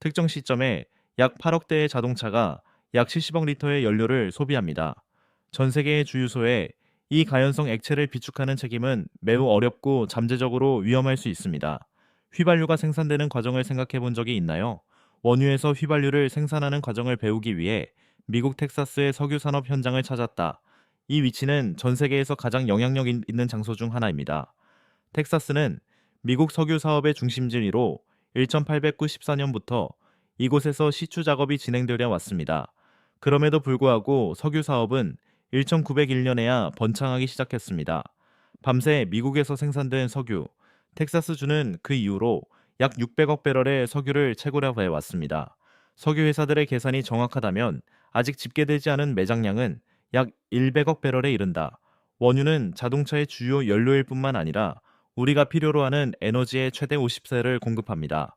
특정 시점에 약 8억 대의 자동차가 약 70억 리터의 연료를 소비합니다. 전 세계의 주유소에 이 가연성 액체를 비축하는 책임은 매우 어렵고 잠재적으로 위험할 수 있습니다. 휘발유가 생산되는 과정을 생각해 본 적이 있나요? 원유에서 휘발유를 생산하는 과정을 배우기 위해 미국 텍사스의 석유 산업 현장을 찾았다. 이 위치는 전 세계에서 가장 영향력 있는 장소 중 하나입니다. 텍사스는 미국 석유 사업의 중심지로 1894년부터 이곳에서 시추 작업이 진행되려 왔습니다. 그럼에도 불구하고 석유 사업은 1901년에야 번창하기 시작했습니다. 밤새 미국에서 생산된 석유, 텍사스주는 그 이후로 약 600억 배럴의 석유를 채굴해 왔습니다. 석유 회사들의 계산이 정확하다면 아직 집계되지 않은 매장량은 약 100억 배럴에 이른다. 원유는 자동차의 주요 연료일 뿐만 아니라 우리가 필요로 하는 에너지의 최대 50세를 공급합니다.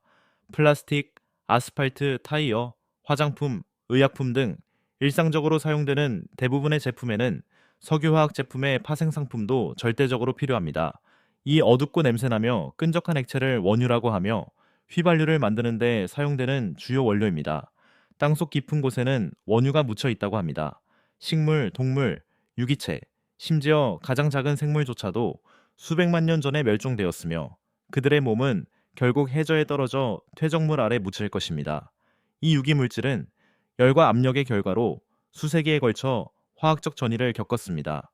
플라스틱, 아스팔트, 타이어, 화장품, 의약품 등 일상적으로 사용되는 대부분의 제품에는 석유화학 제품의 파생 상품도 절대적으로 필요합니다. 이 어둡고 냄새나며 끈적한 액체를 원유라고 하며 휘발유를 만드는 데 사용되는 주요 원료입니다. 땅속 깊은 곳에는 원유가 묻혀 있다고 합니다. 식물, 동물, 유기체, 심지어 가장 작은 생물조차도 수백만 년 전에 멸종되었으며 그들의 몸은 결국 해저에 떨어져 퇴적물 아래 묻힐 것입니다. 이 유기물질은 열과 압력의 결과로 수세기에 걸쳐 화학적 전이를 겪었습니다.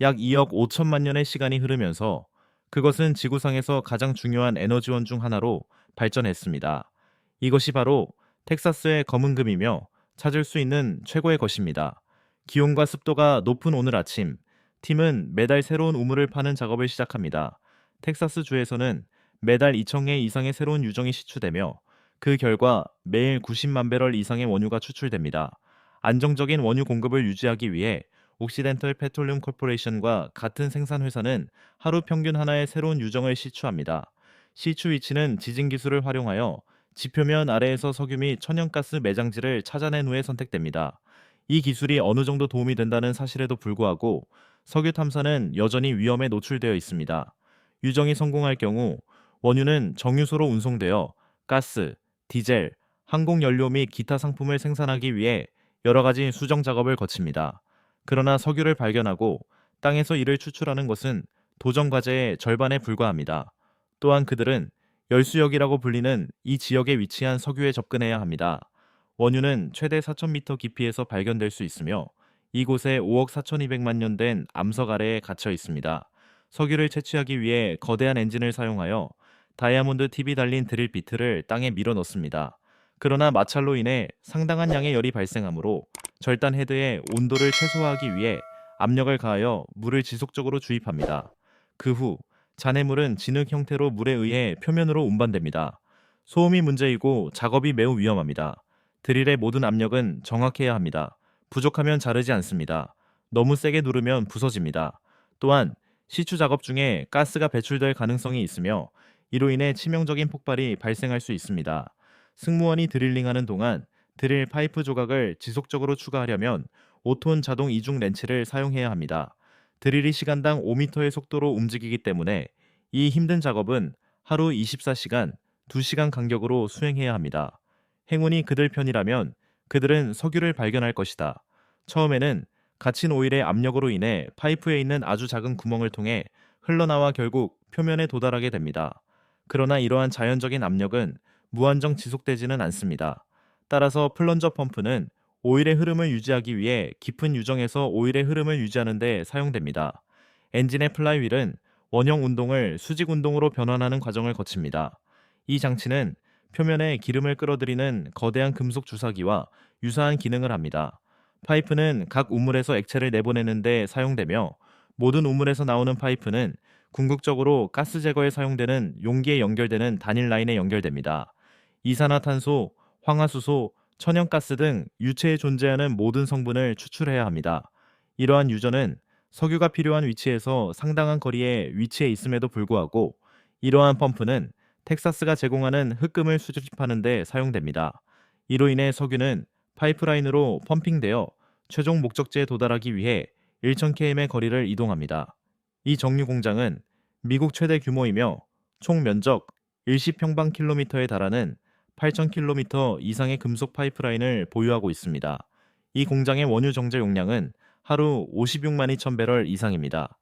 약 2억 5천만 년의 시간이 흐르면서 그것은 지구상에서 가장 중요한 에너지원 중 하나로 발전했습니다. 이것이 바로 텍사스의 검은금이며 찾을 수 있는 최고의 것입니다. 기온과 습도가 높은 오늘 아침, 팀은 매달 새로운 우물을 파는 작업을 시작합니다. 텍사스 주에서는 매달 2,000개 이상의 새로운 유정이 시추되며 그 결과 매일 90만 배럴 이상의 원유가 추출됩니다. 안정적인 원유 공급을 유지하기 위해 옥시덴털 페트롤리움 코퍼레이션과 같은 생산 회사는 하루 평균 하나의 새로운 유정을 시추합니다. 시추 위치는 지진 기술을 활용하여 지표면 아래에서 석유 및 천연가스 매장지를 찾아낸 후에 선택됩니다. 이 기술이 어느 정도 도움이 된다는 사실에도 불구하고 석유 탐사는 여전히 위험에 노출되어 있습니다. 유정이 성공할 경우 원유는 정유소로 운송되어 가스, 디젤, 항공연료 및 기타 상품을 생산하기 위해 여러 가지 수정 작업을 거칩니다. 그러나 석유를 발견하고 땅에서 이를 추출하는 것은 도전 과제의 절반에 불과합니다. 또한 그들은 열수역이라고 불리는 이 지역에 위치한 석유에 접근해야 합니다. 원유는 최대 4,000m 깊이에서 발견될 수 있으며 이곳에 5억 4,200만 년 된 암석 아래에 갇혀 있습니다. 석유를 채취하기 위해 거대한 엔진을 사용하여 다이아몬드 팁이 달린 드릴 비트를 땅에 밀어 넣습니다. 그러나 마찰로 인해 상당한 양의 열이 발생하므로 절단 헤드의 온도를 최소화하기 위해 압력을 가하여 물을 지속적으로 주입합니다. 그 후 잔해물은 진흙 형태로 물에 의해 표면으로 운반됩니다. 소음이 문제이고 작업이 매우 위험합니다. 드릴의 모든 압력은 정확해야 합니다. 부족하면 자르지 않습니다. 너무 세게 누르면 부서집니다. 또한 시추 작업 중에 가스가 배출될 가능성이 있으며 이로 인해 치명적인 폭발이 발생할 수 있습니다. 승무원이 드릴링하는 동안 드릴 파이프 조각을 지속적으로 추가하려면 5톤 자동 이중 렌치를 사용해야 합니다. 드릴이 시간당 5m의 속도로 움직이기 때문에 이 힘든 작업은 하루 24시간, 2시간 간격으로 수행해야 합니다. 행운이 그들 편이라면 그들은 석유를 발견할 것이다. 처음에는 갇힌 오일의 압력으로 인해 파이프에 있는 아주 작은 구멍을 통해 흘러나와 결국 표면에 도달하게 됩니다. 그러나 이러한 자연적인 압력은 무한정 지속되지는 않습니다. 따라서 플런저 펌프는 오일의 흐름을 유지하기 위해 깊은 유정에서 오일의 흐름을 유지하는 데 사용됩니다. 엔진의 플라이휠은 원형 운동을 수직 운동으로 변환하는 과정을 거칩니다. 이 장치는 표면에 기름을 끌어들이는 거대한 금속 주사기와 유사한 기능을 합니다. 파이프는 각 우물에서 액체를 내보내는데 사용되며 모든 우물에서 나오는 파이프는 궁극적으로 가스 제거에 사용되는 용기에 연결되는 단일 라인에 연결됩니다. 이산화탄소, 황화수소, 천연가스 등 유체에 존재하는 모든 성분을 추출해야 합니다. 이러한 유전은 석유가 필요한 위치에서 상당한 거리에 위치해 있음에도 불구하고 이러한 펌프는 텍사스가 제공하는 흑금을 수집하는 데 사용됩니다. 이로 인해 석유는 파이프라인으로 펌핑되어 최종 목적지에 도달하기 위해 1,000km의 거리를 이동합니다. 이 정유 공장은 미국 최대 규모이며 총 면적 10평방킬로미터에 달하는 8,000km 이상의 금속 파이프라인을 보유하고 있습니다. 이 공장의 원유 정제 용량은 하루 56만 2천 배럴 이상입니다.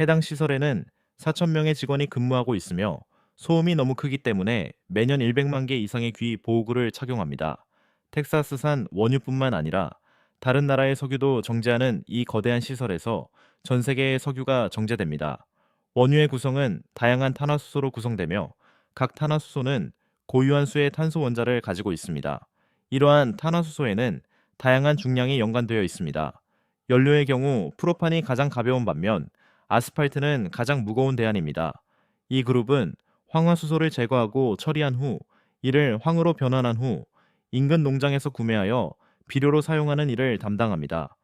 해당 시설에는 4,000명의 직원이 근무하고 있으며 소음이 너무 크기 때문에 매년 100만 개 이상의 귀 보호구를 착용합니다. 텍사스산 원유뿐만 아니라 다른 나라의 석유도 정제하는 이 거대한 시설에서 전 세계의 석유가 정제됩니다. 원유의 구성은 다양한 탄화수소로 구성되며 각 탄화수소는 고유한 수의 탄소 원자를 가지고 있습니다. 이러한 탄화수소에는 다양한 중량이 연관되어 있습니다. 연료의 경우 프로판이 가장 가벼운 반면 아스팔트는 가장 무거운 대안입니다. 이 그룹은 황화수소를 제거하고 처리한 후 이를 황으로 변환한 후 인근 농장에서 구매하여 비료로 사용하는 일을 담당합니다.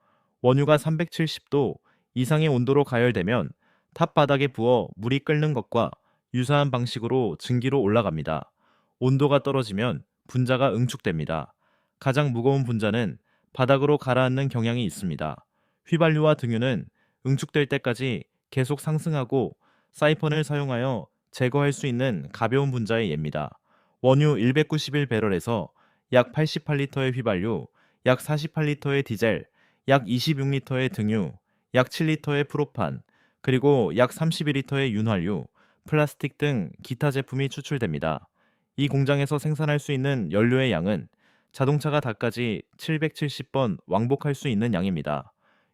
원유가 370도 이상의 온도로 가열되면 탑 바닥에 부어 물이 끓는 것과 유사한 방식으로 증기로 올라갑니다. 온도가 떨어지면 분자가 응축됩니다. 가장 무거운 분자는 바닥으로 가라앉는 경향이 있습니다. 휘발유와 등유는 응축될 때까지 계속 상승하고 사이펀을 사용하여 제거할 수 있는 가벼운 분자의 예입니다. 원유 191배럴에서 약 88리터의 휘발유, 약 48리터의 디젤, 약 26리터의 등유, 약 7리터의 프로판, 그리고 약 31리터의 윤활유, 플라스틱 등 기타 제품이 추출됩니다. 이 공장에서 생산할 수 있는 연료의 양은 자동차가 닿까지 770번 왕복할 수 있는 양입니다.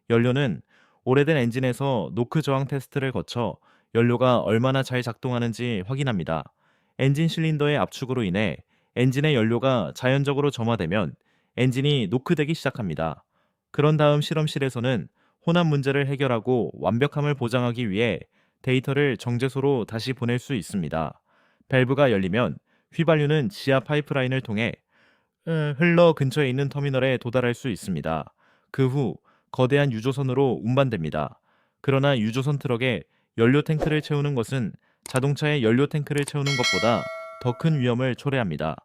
연료는 오래된 엔진에서 노크 저항 테스트를 거쳐 연료가 얼마나 잘 작동하는지 확인합니다. 엔진 실린더의 압축으로 인해 엔진의 연료가 자연적으로 점화되면 엔진이 노크되기 시작합니다. 그런 다음 실험실에서는 혼합 문제를 해결하고 완벽함을 보장하기 위해 데이터를 정제소로 다시 보낼 수 있습니다. 밸브가 열리면 휘발유는 지하 파이프라인을 통해 흘러 근처에 있는 터미널에 도달할 수 있습니다. 그 후 거대한 유조선으로 운반됩니다. 그러나 유조선 트럭에 연료 탱크를 채우는 것은 자동차의 연료 탱크를 채우는 것보다 더 큰 위험을 초래합니다.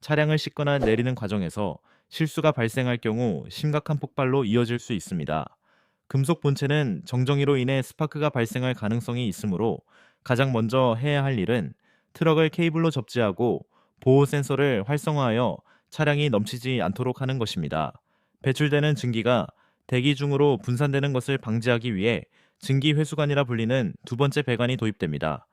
차량을 싣거나 내리는 과정에서 실수가 발생할 경우 심각한 폭발로 이어질 수 있습니다. 금속 본체는 정정이로 인해 스파크가 발생할 가능성이 있으므로 가장 먼저 해야 할 일은 트럭을 케이블로 접지하고 보호 센서를 활성화하여 차량이 넘치지 않도록 하는 것입니다. 배출되는 증기가 대기 중으로 분산되는 것을 방지하기 위해 증기 회수관이라 불리는 두 번째 배관이 도입됩니다.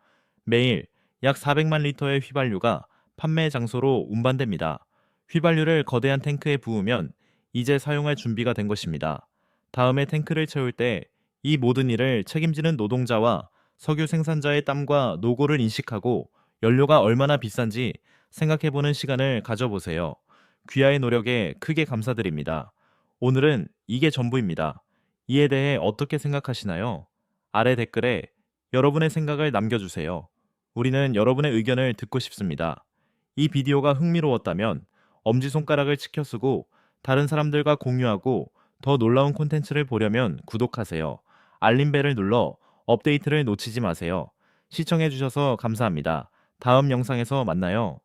매일 약 400만 리터의 휘발유가 판매 장소로 운반됩니다. 휘발유를 거대한 탱크에 부으면 이제 사용할 준비가 된 것입니다. 다음에 탱크를 채울 때 이 모든 일을 책임지는 노동자와 석유 생산자의 땀과 노고를 인식하고 연료가 얼마나 비싼지 생각해보는 시간을 가져보세요. 귀하의 노력에 크게 감사드립니다. 오늘은 이게 전부입니다. 이에 대해 어떻게 생각하시나요? 아래 댓글에 여러분의 생각을 남겨주세요. 우리는 여러분의 의견을 듣고 싶습니다. 이 비디오가 흥미로웠다면 엄지손가락을 치켜 쓰고 다른 사람들과 공유하고 더 놀라운 콘텐츠를 보려면 구독하세요. 알림벨을 눌러 업데이트를 놓치지 마세요. 시청해주셔서 감사합니다. 다음 영상에서 만나요.